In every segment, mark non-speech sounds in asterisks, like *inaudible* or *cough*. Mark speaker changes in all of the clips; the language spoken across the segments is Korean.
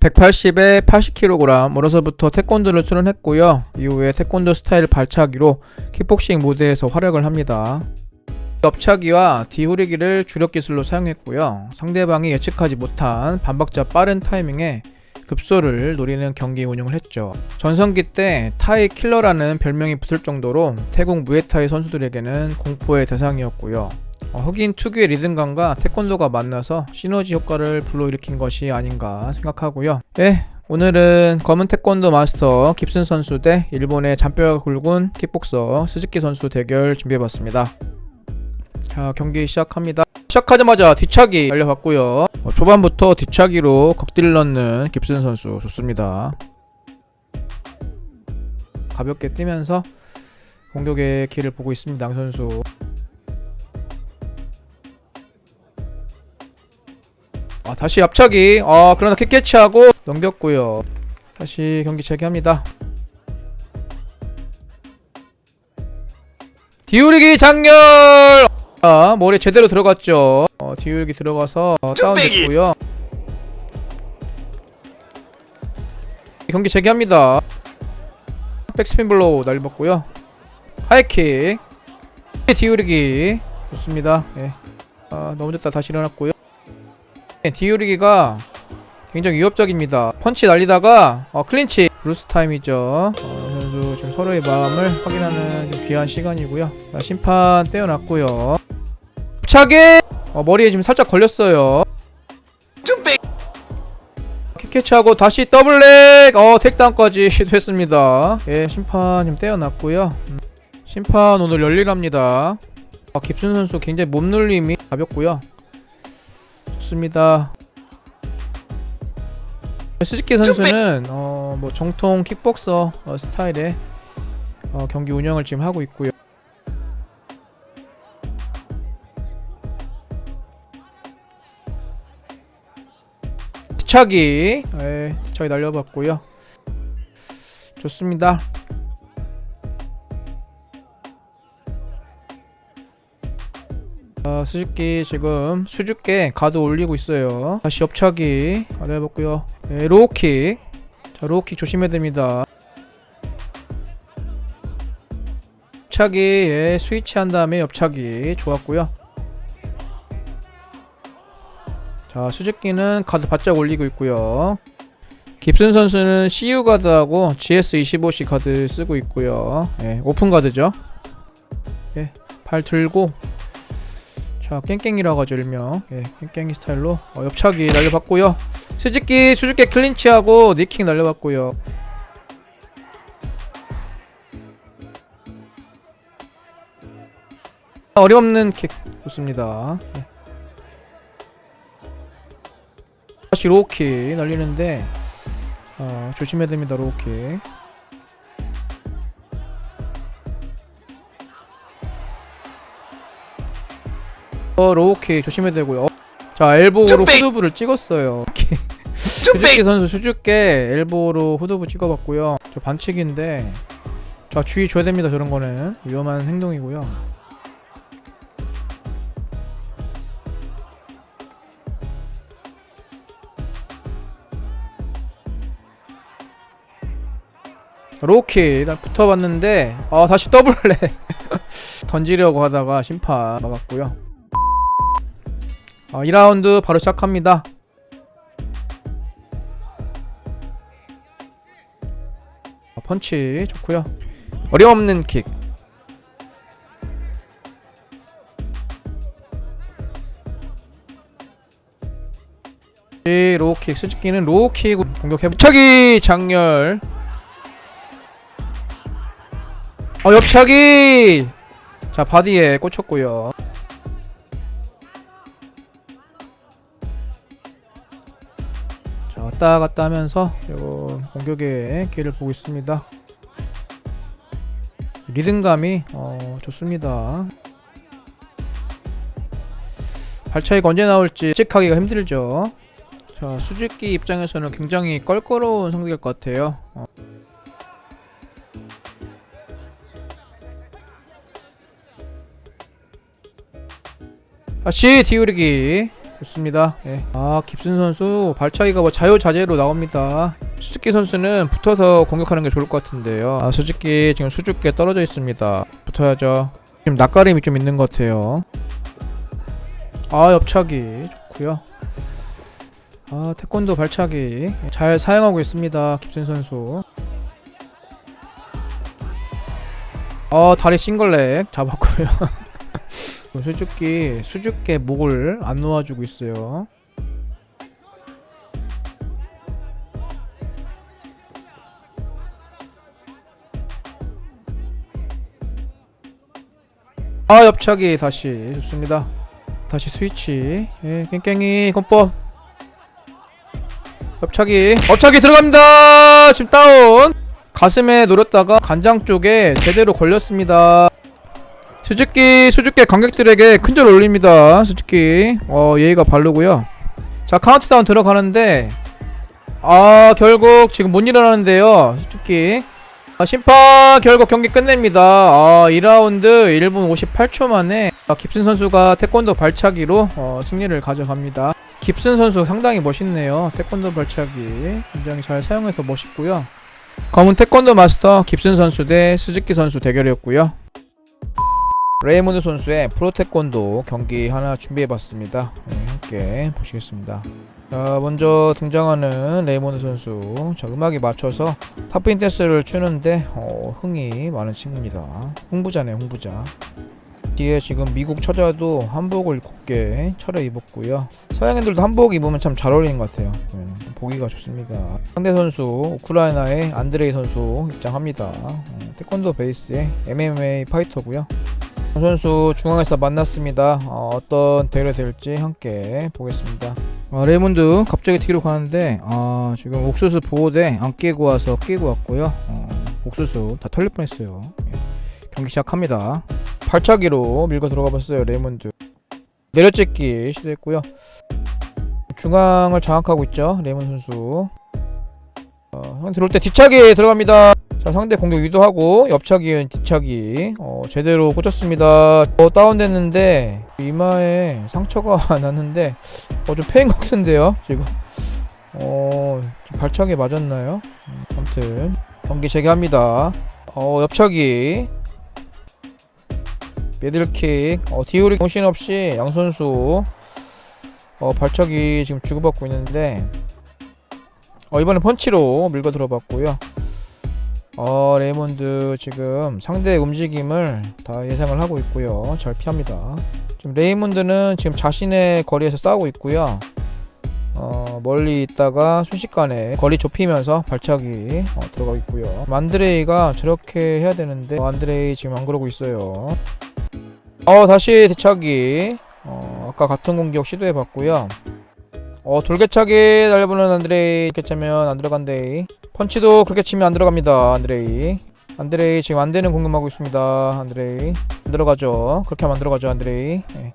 Speaker 1: 180에 80kg 어려서부터 태권도를 수련했고요. 이후에 태권도 스타일 발차기로 킥복싱 무대에서 활약을 합니다. 옆차기와 뒤후리기를 주력 기술로 사용했고요. 상대방이 예측하지 못한 반박자 빠른 타이밍에 급소를 노리는 경기 운영을 했죠. 전성기 때 타이 킬러라는 별명이 붙을 정도로 태국 무에타이 선수들에게는 공포의 대상이었고요. 어, 흑인 특유의 리듬감과 태권도가 만나서 시너지 효과를 불러일으킨 것이 아닌가 생각하고요. 예, 오늘은 검은 태권도 마스터 깁슨 선수 대 일본의 잔뼈가 굵은 킥복서 스즈키 선수 대결 준비해봤습니다. 자, 경기 시작합니다. 시작하자마자 뒤차기 날려봤고요. 어, 초반부터 뒤차기로 극딜 넣는 깁슨 선수 좋습니다. 가볍게 뛰면서 공격의 길을 보고 있습니다. 양 선수. 아, 다시 앞차기. 아, 그러나 킥 캐치하고 넘겼고요. 다시 경기 재개합니다. 디우리기 장렬! 아, 머리 제대로 들어갔죠. 어, 디우리기 들어가서 어, 다운됐고요. 경기 재개합니다. 백스핀 블로우 날려봤고요. 하이킥. 디우리기 좋습니다. 예. 아, 넘어졌다 다시 일어났고요. 네, 디우리기가 굉장히 위협적입니다. 펀치 날리다가 어, 클린치 브루스 타임이죠. 어, 선수 지금 서로의 마음을 확인하는 좀 귀한 시간이고요. 자, 심판 떼어놨고요. 차기 어, 머리에 지금 살짝 걸렸어요. 킥캐치하고 다시 더블렉 어 택다운까지 시도했습니다. *laughs* 예 심판 좀 떼어놨고요. 음, 심판 오늘 열일합니다. 아, 깁슨 선수 굉장히 몸놀림이 가볍고요. 좋습니다. 스즈키 선수는 어 뭐 정통 킥복서 어, 스타일의 어, 경기 운영을 지금 하고 있고요. 뒤차기, 예, 뒤차기 날려봤고요. 좋습니다. 아, 수줍기 지금 수줍게 가드 올리고 있어요. 다시 옆차기 날려봤고요. 예, 로우킥. 자, 로우킥 조심해야 됩니다. 옆차기, 예, 스위치 한 다음에 옆차기 좋았고요. 자, 수직기는 가드 바짝 올리고 있고요. 깁슨 선수는 CU 가드하고 GS25C 가드 쓰고 있고요. 예, 오픈 가드죠. 예, 발 들고 자, 깽깽이라고 하죠, 일명. 예, 깽깽이 스타일로 어, 옆차기 날려봤고요. 수직기, 수직기 클린치하고 니킹 날려봤고요. 어림없는 킥 좋습니다. 예. 다시 로우킥 날리는데 어, 조심해야 됩니다 로우킥 어 로우킥 조심해야 되고요. 어, 자 엘보로 후두부를 찍었어요. *laughs* 수줍게 선수 수줍게 엘보로 후두부 찍어봤고요. 저 반칙인데 자 주의 줘야 됩니다 저런 거는. 위험한 행동이고요. 로키 난 붙어봤는데 아 다시 더블레 *laughs* 던지려고 하다가 심판 막았고요 아 2라운드 바로 시작합니다. 아, 펀치 좋고요. 어림없는 킥. 로우킥 수직기는 로우킥 공격해 부착이 장렬. 어 옆차기! 자 바디에 꽂혔고요 자 왔다 갔다 하면서 요 공격의 기회를 보고 있습니다. 리듬감이 어, 좋습니다. 발 차이가 언제 나올지 예측하기가 힘들죠. 자, 수직기 입장에서는 굉장히 껄끄러운 상대일 것 같아요. 어. 다시 디우르기 좋습니다. 예. 아 깁슨 선수 발 차이가 뭐 자유자재로 나옵니다. 수즈키 선수는 붙어서 공격하는 게 좋을 것 같은데요. 아 수즈키 지금 수줍게 떨어져 있습니다. 붙어야죠. 지금 낯가림이 좀 있는 것 같아요. 아 옆차기 좋고요. 아 태권도 발차기 잘 사용하고 있습니다. 깁슨 선수. 어 다리 싱글렉 잡았고요. *laughs* 수줍기 수줍게 목을 안 놓아주고 있어요. 아 옆차기 다시 좋습니다. 다시 스위치 예 깽깽이 공법 옆차기 업차기 들어갑니다. 지금 다운 가슴에 노렸다가 간장 쪽에 제대로 걸렸습니다. 수즈키 수즈키 관객들에게 큰절 올립니다. 수즈키 어 예의가 바르고요. 자 카운트다운 들어가는데 아 결국 지금 못 일어나는데요. 수즈키 아, 심판 결국 경기 끝냅니다. 아 2라운드 1분 58초 만에 아, 깁슨 선수가 태권도 발차기로 어, 승리를 가져갑니다. 깁슨 선수 상당히 멋있네요. 태권도 발차기 굉장히 잘 사용해서 멋있고요. 검은 태권도 마스터 깁슨 선수 대 스즈키 선수 대결이었고요. 레이몬드 선수의 프로테콘도 경기 하나 준비해봤습니다. 네, 함께 보시겠습니다. 자, 먼저 등장하는 레이몬드 선수. 자, 음악에 맞춰서 탑인 댄스를 추는데 어, 흥이 많은 친구입니다. 홍부자네, 홍부자. 뒤에 지금 미국 처자도 한복을 곱게 차려입었고요. 서양인들도 한복 입으면 참 잘 어울리는 것 같아요. 네, 보기가 좋습니다. 상대 선수 우크라이나의 안드레이 선수 입장합니다. 어, 태권도 베이스의 MMA 파이터고요. 정 선수 중앙에서 만났습니다. 어, 떤 대결이 될지 함께 보겠습니다. 어, 레이몬드 갑자기 뒤로 가는데 아, 지금 옥수수 보호대 안 끼고 와서 끼고 왔고요. 어, 옥수수 다 털릴 뻔했어요. 예. 경기 시작합니다. 발차기로 밀고 들어가 봤어요. 레이몬드 내려찍기 시도했고요. 중앙을 장악하고 있죠. 레이몬드 선수. 어, 형 들어올 때 뒤차기 들어갑니다. 자 상대 공격 유도하고 옆차기엔 뒤차기 어, 제대로 꽂혔습니다. 어, 다운됐는데 이마에 상처가 *laughs* 났는데 어, 좀 페인 것 같은데요 지금. 어, 좀 발차기 맞았나요? 음, 아무튼 경기 재개합니다. 어, 옆차기. 미들킥. 어, 디오리 정신없이 양선수 어, 발차기 지금 주고받고 있는데 어, 이번엔 펀치로 밀고 들어봤고요 어 레이몬드 지금 상대의 움직임을 다 예상을 하고 있고요. 잘 피합니다. 지금 레이몬드는 지금 자신의 거리에서 싸우고 있고요. 어 멀리 있다가 순식간에 거리 좁히면서 발차기 어, 들어가고 있고요. 만드레이가 저렇게 해야 되는데 어, 안드레이 지금 안 그러고 있어요. 어 다시 대차기. 어 아까 같은 공격 시도해 봤고요 어 돌개차기 날려보는 안드레이 이렇게 차면 안 들어간대이. 펀치도 그렇게 치면 안 들어갑니다 안드레이. 안드레이 지금 안 되는 공격하고 있습니다 안드레이. 안 들어가죠. 그렇게 하면 안 들어가죠 안드레이. 예.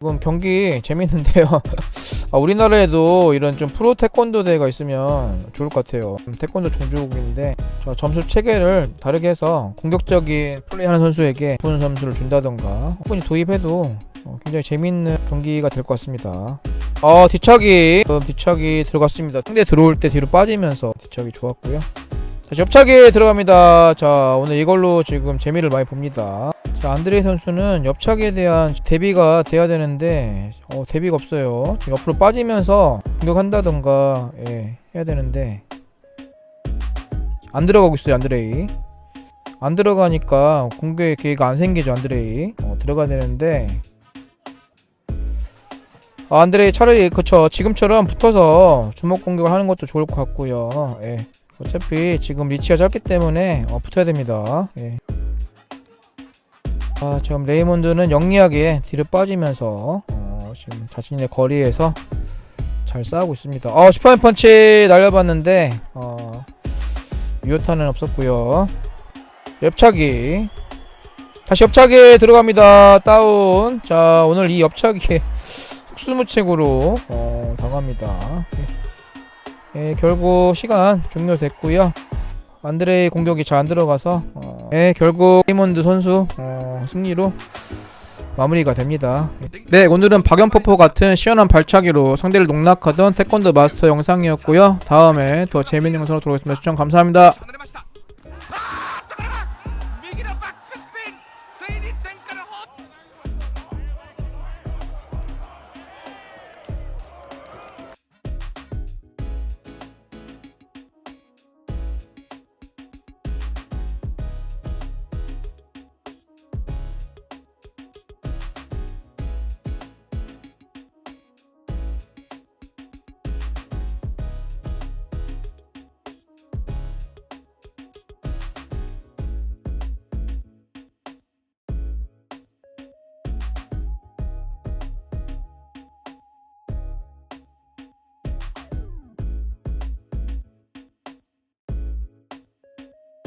Speaker 1: 지금 경기 *laughs* 재밌는데요. *laughs* 아, 우리나라에도 이런 좀 프로 태권도 대회가 있으면 좋을 것 같아요. 음, 태권도 종주국인데 저 점수 체계를 다르게 해서 공격적인 플레이하는 선수에게 좋은 점수를 준다던가 혹은 도입해도 어, 굉장히 재밌는 경기가 될 것 같습니다 어 뒤차기 어, 뒤차기 들어갔습니다. 상대 들어올 때 뒤로 빠지면서 뒤차기 좋았고요. 다시 옆차기 들어갑니다. 자 오늘 이걸로 지금 재미를 많이 봅니다. 자 안드레이 선수는 옆차기에 대한 대비가 돼야 되는데 어 대비가 없어요. 지금 옆으로 빠지면서 공격한다던가 예 해야 되는데. 안 들어가고 있어요 안드레이. 안 들어가니까 공격의 기회가 안 생기죠 안드레이. 어, 들어가야 되는데 아, 안드레이 차라리 그쵸 지금처럼 붙어서 주먹 공격을 하는 것도 좋을 것 같고요 예. 어차피 지금 리치가 짧기 때문에 어, 붙어야 됩니다 예. 아 지금 레이몬드는 영리하게 뒤로 빠지면서 어, 지금 자신의 거리에서 잘 싸우고 있습니다. 어, 슈퍼맨 펀치 날려봤는데 어, 유효타는 없었고요. 옆차기 다시 옆차기 들어갑니다. 다운. 자 오늘 이 옆차기에 속수무책으로 어, 당합니다. 예, 결국 시간 종료됐고요. 안드레의 공격이 잘 안 들어가서 어, 예, 결국 레이몬드 선수 어, 승리로 마무리가 됩니다. 네, 오늘은 박연포포 같은 시원한 발차기로 상대를 농락하던 태권도 마스터 영상이었고요. 다음에 더 재밌는 영상으로 돌아오겠습니다. 시청 감사합니다.